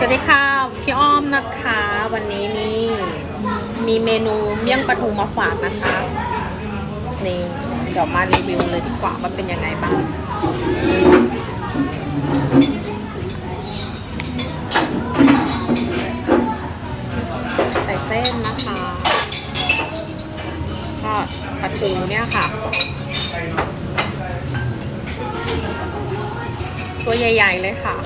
สวัสดีค่ะ พี่อ้อมนะคะ วันนี้นี่มีเมนูเมี่ยงปลาทูมาฝากนะคะนี่เดี๋ยวมารีวิวเลยดีกว่าว่าเป็นยังไงบ้างใส่เส้นนะคะก็ปลาทูเนี่ยค่ะ ตัวใหญ่ ๆ เลยค่ะ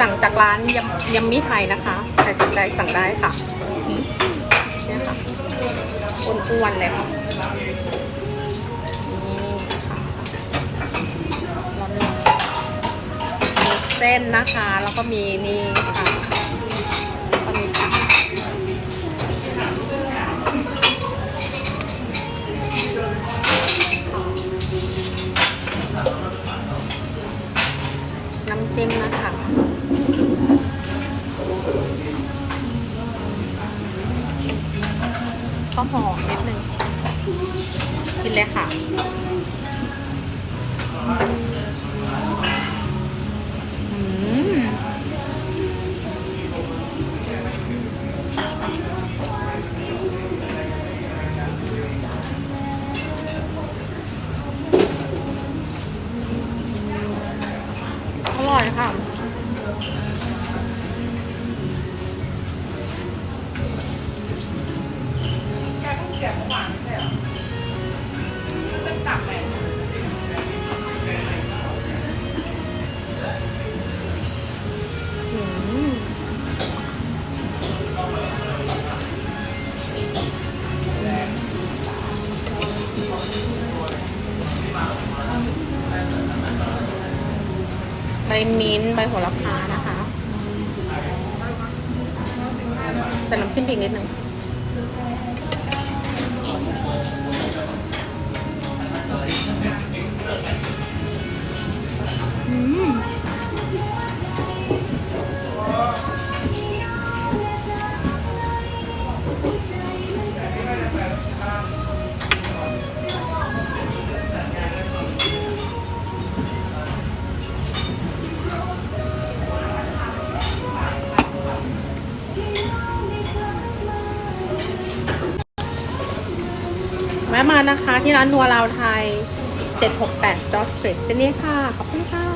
สั่งจากร้านยำยำมิไทยนะคะ ใครสนใจสั่งได้ค่ะเนี่ยค่ะอ้วนๆเลยค่ะนี่ค่ะร้อนๆมีเส้นนะคะ แล้วก็มีนี่ค่ะก็มีผัก น้ำจิ้มนะคะก็หอมนิดนึงกินเลยค่ะ ร่อยค่ะอื มิ้นท์ใบโหระพานะคะ ใส่น้ำจิ้มอีกนิดหนึ่ง แวะมานะคะ ที่ร้านนัวลาวไทย 768 จอสเฟสเซนี่ค่ะ ขอบคุณค่ะ